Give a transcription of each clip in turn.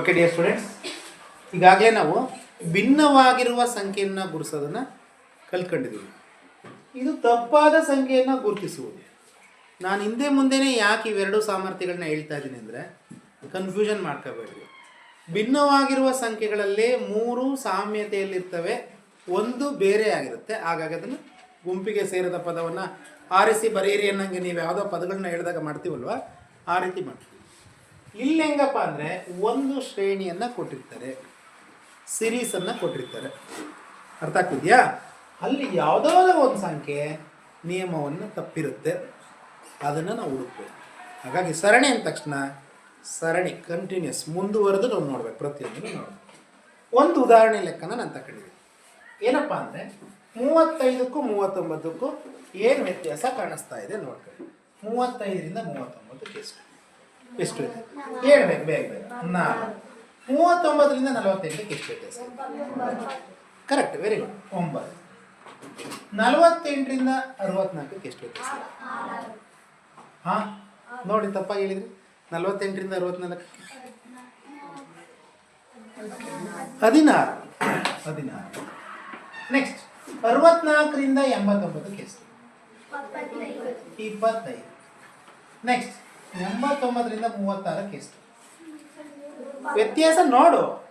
Okay dear students ಈಗಾಗಲೇ ನಾವು ಭಿನ್ನವಾಗಿರುವ ಸಂಖ್ಯೆಯನ್ನು ಗುರುಸೋದನ್ನು ಕಲ್ತ್ಕೊಂಡಿದ್ದೀವಿ. ಇದು ತಪ್ಪಾದ ಸಂಖ್ಯೆಯನ್ನು ಗುರುತಿಸುವುದು. ನಾನು ಹಿಂದೆ ಮುಂದೆನೇ ಯಾಕೆ ಇವೆರಡು ಸಾಮರ್ಥ್ಯಗಳನ್ನ ಹೇಳ್ತಾ ಇದ್ದೀನಿ ಅಂದರೆ ಕನ್ಫ್ಯೂಷನ್ ಮಾಡ್ಕೋಬೇಡಿ ಭಿನ್ನವಾಗಿರುವ ಸಂಖ್ಯೆಗಳಲ್ಲೇ ಮೂರು ಸಾಮ್ಯತೆಯಲ್ಲಿರ್ತವೆ, ಒಂದು ಬೇರೆ ಆಗಿರುತ್ತೆ. ಹಾಗಾಗಿ ಅದನ್ನು ಗುಂಪಿಗೆ ಸೇರಿದ ಪದವನ್ನು ಆರಿಸಿ ಬರೀರಿ ಅನ್ನಂಗೆ ನೀವು ಯಾವುದೋ ಪದಗಳನ್ನ ಹೇಳಿದಾಗ ಮಾಡ್ತೀವಲ್ವ? ಆ ರೀತಿ ಮಾಡ್ತೀವಿ. ಇಲ್ಲಿ ಹೆಂಗಪ್ಪ ಅಂದರೆ ಒಂದು ಶ್ರೇಣಿಯನ್ನು ಕೊಟ್ಟಿರ್ತಾರೆ ಸಿರೀಸನ್ನು ಕೊಟ್ಟಿರ್ತಾರೆ. ಅರ್ಥ ಆಗ್ತಿದೆಯಾ? ಅಲ್ಲಿ ಯಾವುದಾದ್ರು ಒಂದು ಸಂಖ್ಯೆ ನಿಯಮವನ್ನು ತಪ್ಪಿರುತ್ತೆ. ಅದನ್ನು ನಾವು ಹುಡುಕ್ಬೋದು. ಹಾಗಾಗಿ ಸರಣಿ ಅಂದ ತಕ್ಷಣ ಸರಣಿ ಕಂಟಿನ್ಯೂಸ್ ಮುಂದುವರೆದು ನಾವು ನೋಡ್ಬೇಕು, ಪ್ರತಿಯೊಂದನ್ನು ನೋಡ್ಬೇಕು. ಒಂದು ಉದಾಹರಣೆ ಲೆಕ್ಕನ ನಾನು ತಗೊಂಡಿದ್ದೀನಿ. ಏನಪ್ಪ ಅಂದರೆ ಮೂವತ್ತೈದಕ್ಕೂ ಮೂವತ್ತೊಂಬತ್ತಕ್ಕೂ ಏನು ವ್ಯತ್ಯಾಸ ಕಾಣಿಸ್ತಾ ಇದೆ ನೋಡ್ಕೊಳ್ಳಿ. ಮೂವತ್ತೈದರಿಂದ ಮೂವತ್ತೊಂಬತ್ತು ಎಷ್ಟು ಎಷ್ಟು ಹೇಳ್ಬೇಕು ಬೇಗ ಬೇಗ ನಾಲ್ಕು. ಮೂವತ್ತೊಂಬತ್ತರಿಂದ ನಲವತ್ತೆಂಟಕ್ಕೆ ಎಷ್ಟು ವ್ಯತ್ಯಾಸ ಕರೆಕ್ಟ್ ವೆರಿ ಗುಡ್ ಒಂಬತ್ತು. ನಲವತ್ತೆಂಟರಿಂದ ಅರವತ್ನಾಲ್ಕಕ್ಕೆ ಎಷ್ಟು ಸರ್ ಹಾಂ? ನೋಡಿ, ತಪ್ಪಾಗಿ ಹೇಳಿದ್ರಿ. ನಲವತ್ತೆಂಟರಿಂದ ಅರವತ್ನಾಲ್ಕು ಹದಿನಾರು. ಹದಿನಾರು. ನೆಕ್ಸ್ಟ್ ಅರವತ್ನಾಲ್ಕರಿಂದ ಎಂಬತ್ತೊಂಬತ್ತಕ್ಕೆ ಎಷ್ಟು? ಇಪ್ಪತ್ತೈದು. ನೆಕ್ಸ್ಟ್ ಎಂಬತ್ತೊಂಬತ್ತರಿಂದ ಮೂವತ್ತಾರಕ್ಕೆ ಎಷ್ಟು? ವ್ಯತ್ಯಾಸ ನೋಡು.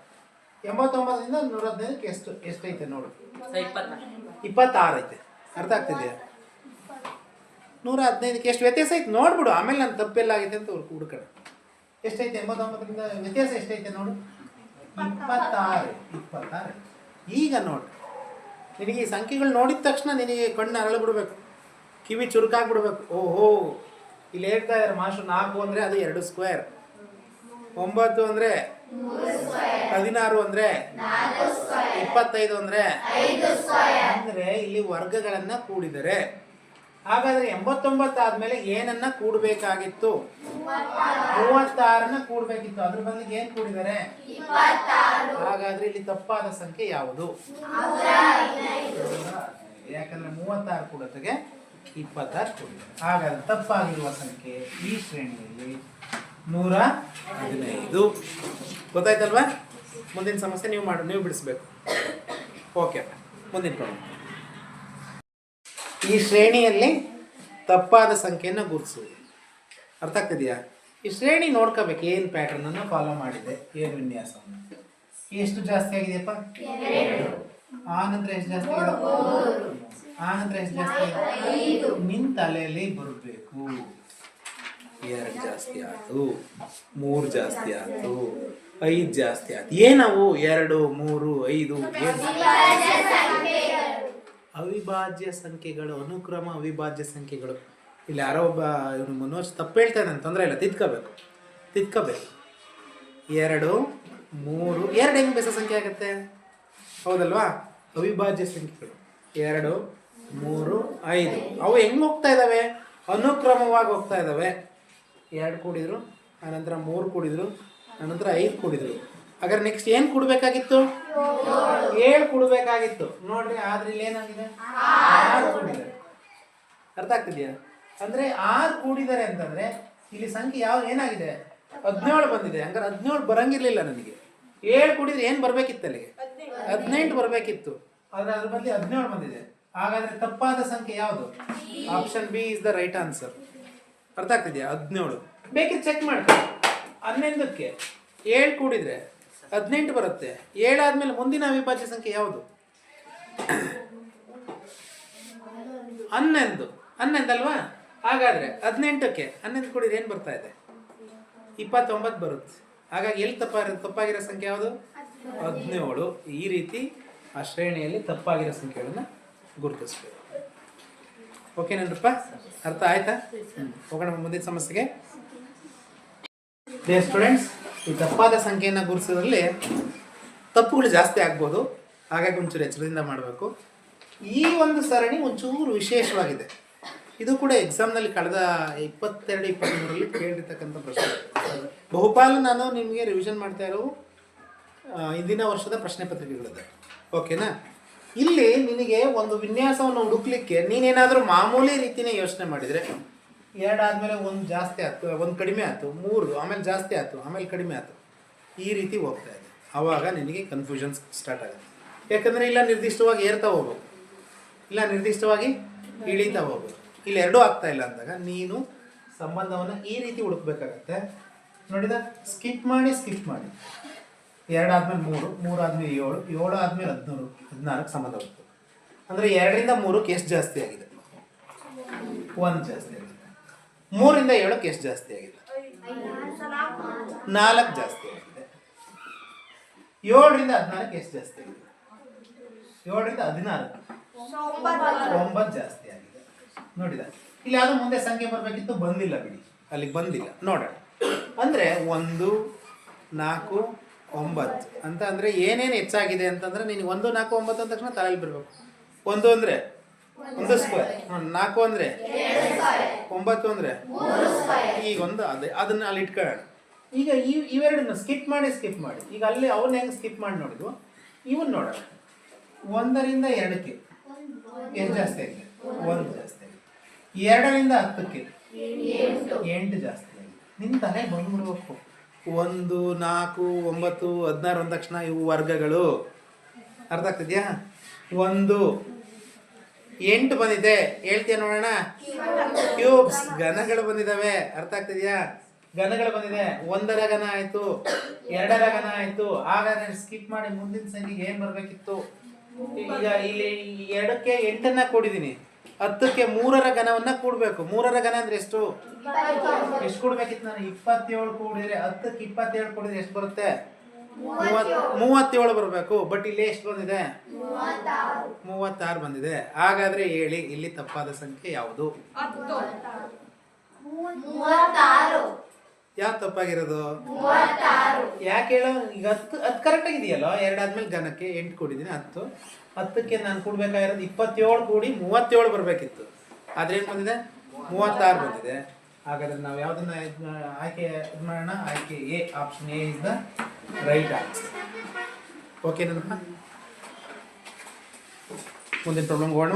ಎಂಬತ್ತೊಂಬತ್ತರಿಂದ ನೂರ ಹದಿನೈದು ಎಷ್ಟು? ಎಷ್ಟೈತೆ ನೋಡು. ಇಪ್ಪತ್ತಾರು ಐತೆ. ಅರ್ಥ ಆಗ್ತಿದೆಯಾ? ನೂರ ಹದಿನೈದಕ್ಕೆ ಎಷ್ಟು ವ್ಯತ್ಯಾಸ ಐತೆ ನೋಡ್ಬಿಡು. ಆಮೇಲೆ ನಾನು ತಪ್ಪೆಲ್ಲ ಆಗೈತೆ ಅಂತ ಹುಡುಕಡೆ ಎಷ್ಟೈತೆ? ಎಂಬತ್ತೊಂಬತ್ತರಿಂದ ವ್ಯತ್ಯಾಸ ಎಷ್ಟೈತೆ ನೋಡು? ಇಪ್ಪತ್ತಾರು ಇಪ್ಪತ್ತಾರು ಈಗ ನೋಡು. ನಿನಗೆ ಈ ಸಂಖ್ಯೆಗಳು ನೋಡಿದ ತಕ್ಷಣ ನಿನಗೆ ಕಣ್ಣು ಅರಳು ಬಿಡಬೇಕು. ಕಿವಿ ಚುರುಕಾಗ್ಬಿಡ್ಬೇಕು. ಓಹೋ. ಇಲ್ಲಿ ಹೇಳ್ತಾ ಇದ್ದಾರೆ, ಮಾಸ್ಟರ್ ನಾಲ್ಕು ಅಂದರೆ ಅದು ಎರಡು ಸ್ಕ್ವೇರ್ ಒಂಬತ್ತು ಅಂದರೆ ಹದಿನಾರು ಅಂದರೆ ಇಪ್ಪತ್ತೈದು ಅಂದರೆ ಅಂದರೆ ಇಲ್ಲಿ ವರ್ಗಗಳನ್ನ ಕೂಡಿದರೆ. ಹಾಗಾದ್ರೆ ಎಂಬತ್ತೊಂಬತ್ತು ಆದಮೇಲೆ ಏನನ್ನ ಕೂಡಬೇಕಾಗಿತ್ತು? ಮೂವತ್ತಾರನ್ನ ಕೂಡಬೇಕಿತ್ತು. ಅದ್ರ ಬದಲಿಗೆ ಏನ್ ಕೂಡಿದರೆ? ಹಾಗಾದ್ರೆ ಇಲ್ಲಿ ತಪ್ಪಾದ ಸಂಖ್ಯೆ ಯಾವುದು? ಯಾಕಂದ್ರೆ ಮೂವತ್ತಾರು ಕೂಡೋದಕ್ಕೆ ಇಪ್ಪತ್ತಾರು ಕೋಟಿ. ಹಾಗಾದ್ರೆ ತಪ್ಪಾಗಿರುವ ಸಂಖ್ಯೆ ಈ ಶ್ರೇಣಿಯಲ್ಲಿ ನೂರ ಹದಿನೈದು. ಗೊತ್ತಾಯ್ತಲ್ವಾ? ಮುಂದಿನ ಸಮಸ್ಯೆ ನೀವು ಮಾಡಿ, ನೀವು ಬಿಡಿಸ್ಬೇಕು. ಓಕೆ ಮುಂದಿನ ಪ್ರಾಬ್ಲಮ್ ಈ ಶ್ರೇಣಿಯಲ್ಲಿ ತಪ್ಪಾದ ಸಂಖ್ಯೆಯನ್ನು ಗುರುತಿಸುವುದು. ಅರ್ಥ ಆಗ್ತಿದೆಯಾ? ಈ ಶ್ರೇಣಿ ನೋಡ್ಕೋಬೇಕು, ಏನು ಪ್ಯಾಟರ್ನನ್ನು ಫಾಲೋ ಮಾಡಿದೆ, ಏನು ವಿನ್ಯಾಸವನ್ನು. ಎಷ್ಟು ಜಾಸ್ತಿ ಆಗಿದೆಯಪ್ಪ? ಆ ನಂತರ ಎಷ್ಟು ಜಾಸ್ತಿ ಆನಂತರ ಎಷ್ಟು ಜಾಸ್ತಿ ನಿನ್ ತಲೆಯಲ್ಲಿ ಬರಬೇಕು. ಎರಡು ಜಾಸ್ತಿ ಆಯ್ತು. ಮೂರು ಜಾಸ್ತಿ ಆಯ್ತು. ಐದು ಜಾಸ್ತಿ ಆಯ್ತು. ಏನವು? ಎರಡು ಮೂರು ಐದು. ಅವಿಭಾಜ್ಯ ಸಂಖ್ಯೆಗಳು. ಅನುಕ್ರಮ ಅವಿಭಾಜ್ಯ ಸಂಖ್ಯೆಗಳು. ಇಲ್ಲಿ ಯಾರೋ ಒಬ್ಬ ಇವನು ಮನೋಜ್ ತಪ್ಪು ಹೇಳ್ತಾ ಇದ್ದಾನೆ ತೊಂದರೆ ಇಲ್ಲ. ತಿದ್ಕೋಬೇಕು. ತಿದ್ಕೋಬೇಕು. ಎರಡು ಮೂರು. ಎರಡು ಹೆಂಗೆ ಬೇಸ ಸಂಖ್ಯೆ ಆಗುತ್ತೆ? ಹೌದಲ್ವಾ? ಅವಿಭಾಜ್ಯ ಸಂಖ್ಯೆಗಳು. ಎರಡು, ಮೂರು, ಐದು. ಅವು ಹೆಂಗೆ ಹೋಗ್ತಾ ಇದ್ದಾವೆ ಅನುಕ್ರಮವಾಗಿ ಹೋಗ್ತಾ ಇದ್ದಾವೆ ಎರಡು ಕೂಡಿದ್ರು, ಆನಂತರ ಮೂರು ಕೂಡಿದ್ರು, ಆನಂತರ ಐದು ಕೂಡಿದ್ರು. ಹಾಗಾದ್ರೆ ನೆಕ್ಸ್ಟ್ ಏನು ಕೊಡಬೇಕಾಗಿತ್ತು? ಏಳು ಕೊಡಬೇಕಾಗಿತ್ತು. ನೋಡ್ರಿ, ಆದ್ರೆ ಇಲ್ಲಿ ಏನಾಗಿದೆ? ಆರು ಕೂಡಿದ್ದಾರೆ. ಅರ್ಥ ಆಗ್ತಿದ್ಯಾ? ಅಂದ್ರೆ ಆರು ಕೂಡಿದ್ದಾರೆ ಅಂತಂದ್ರೆ ಇಲ್ಲಿ ಸಂಖ್ಯೆ ಯಾವ ಏನಾಗಿದೆ? ಹದಿನೇಳು ಬಂದಿದೆ. ಹಂಗಾರೆ ಹದಿನೇಳು ಬರಂಗಿರ್ಲಿಲ್ಲ ನನಗೆ ಏಳು ಕೂಡಿದ್ರೆ ಏನು ಬರಬೇಕಿತ್ತು ಅಲ್ಲಿಗೆ ಹದಿನೆಂಟು ಬರಬೇಕಿತ್ತು. ಆದ್ರೆ ಅದ್ರ ಬದಲಿ ಹದಿನೇಳು ಬಂದಿದೆ. ಹಾಗಾದ್ರೆ ತಪ್ಪಾದ ಸಂಖ್ಯೆ ಯಾವುದು? Option B is the right answer ಅರ್ಥ ಆಗ್ತಿದ್ಯಾ? ಹದಿನೇಳು. ಬೇಕಿದ್ರೆ ಚೆಕ್ ಮಾಡ್ಕೊ ಹನ್ನೊಂದಕ್ಕೆ ಏಳು ಕೂಡಿದ್ರೆ ಹದಿನೆಂಟು ಬರುತ್ತೆ. ಏಳಾದ್ಮೇಲೆ ಮುಂದಿನ ಅವಿಭಾಜ್ಯ ಸಂಖ್ಯೆ ಯಾವುದು? ಹನ್ನೊಂದು. ಹನ್ನೊಂದು ಅಲ್ವಾ? ಹಾಗಾದ್ರೆ ಹದಿನೆಂಟಕ್ಕೆ ಹನ್ನೊಂದು ಕೂಡಿದ್ರೆ ಏನು ಬರ್ತಾ ಇದೆ? ಇಪ್ಪತ್ತೊಂಬತ್ತು ಬರುತ್ತೆ. ಹಾಗಾಗಿ ಎಲ್ಲಿ ತಪ್ಪ ತಪ್ಪಾಗಿರೋ ಸಂಖ್ಯೆ ಯಾವುದು? ಹದಿನೇಳು ಈ ರೀತಿ ಆ ಶ್ರೇಣಿಯಲ್ಲಿ ತಪ್ಪಾಗಿರೋ ಸಂಖ್ಯೆಗಳನ್ನ ಗುರುತಿಸ್ಬೇಕು. ಓಕೆನಪ್ಪ ಅರ್ಥ ಆಯ್ತಾ? ಹೋಗೋಣ ಮುಂದಿನ ಸಮಸ್ಯೆಗೆ. ದೇ ಸ್ಟೂಡೆಂಟ್ಸ್ ಈ ತಪ್ಪಾದ ಸಂಖ್ಯೆಯನ್ನು ಗುರುತಿಸೋದ್ರಲ್ಲಿ ತಪ್ಪುಗಳು ಜಾಸ್ತಿ ಆಗ್ಬೋದು. ಹಾಗಾಗಿ ಒಂಚೂರು ಎಚ್ಚರದಿಂದ ಮಾಡಬೇಕು. ಈ ಒಂದು ಸರಣಿ ಒಂಚೂರು ವಿಶೇಷವಾಗಿದೆ. ಇದು ಕೂಡ ಎಕ್ಸಾಮ್ನಲ್ಲಿ ಕಳೆದ ಇಪ್ಪತ್ತೆರಡು ಇಪ್ಪತ್ತ್ಮೂರರಲ್ಲಿ ಕೇಳಿರ್ತಕ್ಕಂಥ ಪ್ರಶ್ನೆ. ಬಹುಪಾಲು ನಾನು ನಿಮಗೆ ರಿವಿಷನ್ ಮಾಡ್ತಾ ಇರೋ ಆ, ಹಿಂದಿನ ವರ್ಷದ ಪ್ರಶ್ನೆ ಪತ್ರಿಕೆಗಳಿದೆ. ಓಕೆನಾ? ಇಲ್ಲಿ ನಿನಗೆ ಒಂದು ವಿನ್ಯಾಸವನ್ನು ಹುಡುಕ್ಲಿಕ್ಕೆ ನೀನೇನಾದರೂ ಮಾಮೂಲಿ ರೀತಿನೇ ಯೋಚನೆ ಮಾಡಿದರೆ ಎರಡಾದಮೇಲೆ ಒಂದು ಜಾಸ್ತಿ ಆಯ್ತು ಒಂದು ಕಡಿಮೆ ಆಯ್ತು ಮೂರು ಆಮೇಲೆ ಜಾಸ್ತಿ ಆಯ್ತು ಆಮೇಲೆ ಕಡಿಮೆ ಆಯ್ತು ಈ ರೀತಿ ಹೋಗ್ತಾ ಇದೆ. ಆವಾಗ ನಿನಗೆ ಕನ್ಫ್ಯೂಷನ್ಸ್ ಸ್ಟಾರ್ಟ್ ಆಗುತ್ತೆ. ಯಾಕಂದರೆ ಇಲ್ಲ ನಿರ್ದಿಷ್ಟವಾಗಿ ಏರ್ತಾ ಹೋಗ್ಬೇಕು. ಇಲ್ಲ ನಿರ್ದಿಷ್ಟವಾಗಿ ಇಳೀತಾ ಹೋಗ್ಬೇಕು. ಇಲ್ಲಿ ಎರಡೂ ಆಗ್ತಾ ಇಲ್ಲ ಅಂದಾಗ ನೀನು ಸಂಬಂಧವನ್ನು ಈ ರೀತಿ ಹುಡುಕ್ಬೇಕಾಗತ್ತೆ. ನೋಡಿದ? ಸ್ಕಿಪ್ ಮಾಡಿ ಸ್ಕಿಪ್ ಮಾಡಿ. ಎರಡು ಆದ್ಮೇಲೆ ಮೂರು ಮೂರು ಆದ್ಮೇಲೆ ಏಳು ಏಳು ಆದ್ಮೇಲೆ ಹದಿನೂರು ಹದಿನಾಲ್ಕು ಸಂಬಂಧ ಬಂತು ಅಂದರೆ ಎರಡರಿಂದ ಮೂರು ಎಷ್ಟು ಜಾಸ್ತಿ ಆಗಿದೆ. ಒಂದು ಜಾಸ್ತಿ ಆಗಿದೆ. ಮೂರಿಂದ ಏಳು ಎಷ್ಟು ಜಾಸ್ತಿ ಆಗಿದೆ. ನಾಲ್ಕು ಜಾಸ್ತಿ ಆಗಿದೆ. ಏಳರಿಂದ ಹದಿನಾಲ್ಕು ಎಷ್ಟು ಜಾಸ್ತಿ ಆಗಿದೆ. ಏಳರಿಂದ ಹದಿನಾಲ್ಕು ಒಂಬತ್ತು ಜಾಸ್ತಿ ಆಗಿದೆ. ನೋಡಿದ? ಇಲ್ಲಿ ಯಾವುದು ಮುಂದೆ ಸಂಖ್ಯೆ ಬರಬೇಕಿತ್ತು? ಬಂದಿಲ್ಲ ಬಿಡಿ. ಅಲ್ಲಿಗೆ ಬಂದಿಲ್ಲ. ನೋಡೋಣ. ಅಂದರೆ ಒಂದು, ನಾಲ್ಕು ಒಂಬತ್ತು. ಅಂತ ಅಂದರೆ ಏನೇನು ಹೆಚ್ಚಾಗಿದೆ ಅಂತಂದರೆ ನಿನಗೆ ಒಂದು, ನಾಲ್ಕು, ಒಂಬತ್ತು ಅಂದ ತಕ್ಷಣ ತಲೆಯಲ್ಲಿ ಬರಬೇಕು ಒಂದು ಅಂದರೆ? ಒಂದು ಸ್ಕ್ವೇರ್ ನಾಲ್ಕು ಅಂದರೆ? ಒಂಬತ್ತು ಅಂದರೆ? ಈಗ ಒಂದು, ಅದೇ, ಅದನ್ನ ಅಲ್ಲಿ ಇಟ್ಕೊಳ್ಳೋಣ. ಈಗ ಈ, ಇವೆರಡನ್ನ ಸ್ಕಿಪ್ ಮಾಡಿ ಸ್ಕಿಪ್ ಮಾಡಿ. ಈಗ ಅಲ್ಲಿ ಅವನ್ನ ಹೆಂಗೆ ಸ್ಕಿಪ್ ಮಾಡಿ ನೋಡಿದ್ವು? ಇವನ್ ನೋಡೋಣ. ಒಂದರಿಂದ ಎರಡಕ್ಕೆ. ಎಷ್ಟು ಜಾಸ್ತಿ ಆಗಿದೆ? ಒಂದು ಜಾಸ್ತಿ ಆಗಿದೆ. ಎರಡರಿಂದ ಹತ್ತಕ್ಕೆ. ಎಂಟು ಜಾಸ್ತಿ ಆಗಿದೆ. ನಿನ್ನ ತಲೆ ಬಂದ್ಬಿಡ್ಬೇಕು. ಒಂದು, ನಾಲ್ಕು, ಒಂಬತ್ತು, ಹದಿನಾರು ಅಂದ ತಕ್ಷಣ ಇವು ವರ್ಗಗಳು. ಅರ್ಥ ಆಗ್ತಿದ್ಯಾ? ಒಂದು. ಎಂಟು ಬಂದಿದೆ. ಹೇಳ್ತೀಯ ನೋಡೋಣ? ಕ್ಯೂಬ್ಸ್. ಘನಗಳು ಬಂದಿದ್ದಾವೆ. ಅರ್ಥ ಆಗ್ತಿದ್ಯಾ? ಘನಗಳು ಬಂದಿದೆ. ಒಂದರ ಘನ ಆಯ್ತು. ಎರಡರ ಘನ ಆಯ್ತು. ಹಾಗಾದ್ರೆ ಸ್ಕಿಪ್ ಮಾಡಿ ಮುಂದಿನ ಸಂಖ್ಯೆಗೆ ಏನ್ ಬರ್ಬೇಕಿತ್ತು? ಈಗ ಇಲ್ಲಿ ಎರಡಕ್ಕೆ ಎಂಟನ್ನ ಕೂಡಿದೀನಿ ಹತ್ತಕ್ಕೆ ಮೂರರ ಘನವನ್ನ ಕೂಡಬೇಕು. ಮೂರರ ಘನ ಅಂದ್ರೆ ಎಷ್ಟು? ಎಷ್ಟು ಕೂಡ್ಬೇಕಿತ್ತು ನಾನು? ಇಪ್ಪತ್ತೇಳು ಕೂಡಿದ್ರೆ ಹತ್ತಕ್ಕೆ ಇಪ್ಪತ್ತೇಳು ಕೂಡಿದ್ರೆ ಎಷ್ಟು ಬರುತ್ತೆ? ಮೂವತ್ ಮೂವತ್ತೇಳು ಬರಬೇಕು. ಬಟ್ ಇಲ್ಲಿ ಎಷ್ಟು ಬಂದಿದೆ? ಮೂವತ್ತಾರು. ಬಂದಿದೆ. ಹಾಗಾದ್ರೆ ಹೇಳಿ ಇಲ್ಲಿ ತಪ್ಪಾದ ಸಂಖ್ಯೆ ಯಾವುದು? ಯಾವ್ದು ತಪ್ಪಾಗಿರೋದು? ಯಾಕೆ ಹೇಳೋ? ಈಗ ಹತ್ತು ಹತ್ತು ಕರೆಕ್ಟ್ ಆಗಿದೆಯಲ್ಲ? ಎರಡಾದ್ಮೇಲೆ ಘನಕ್ಕೆ ಎಂಟು ಕೂಡಿದ್ದೀನಿ ಹತ್ತು. ಹತ್ತಕ್ಕೆ ನಾನು ಕೊಡ್ಬೇಕಾಗಿರೋದು ಇಪ್ಪತ್ತೇಳು ಕೂಡಿ ಮೂವತ್ತೇಳು ಬರಬೇಕಿತ್ತು. ಆದ್ರೆ ಏನು ಬಂದಿದೆ? ಮೂವತ್ತಾರು ಬಂದಿದೆ. ಹಾಗಾದ್ರೆ ನಾವು ಯಾವುದನ್ನ ಆಯ್ಕೆ ಇದು ಮಾಡೋಣ? ಆಯ್ಕೆ A option A is the right answer. Okay ನನ್ನ ಮುಂದಿನ ಪ್ರಾಬ್ಲಮ್ ಹೋಗೋಣ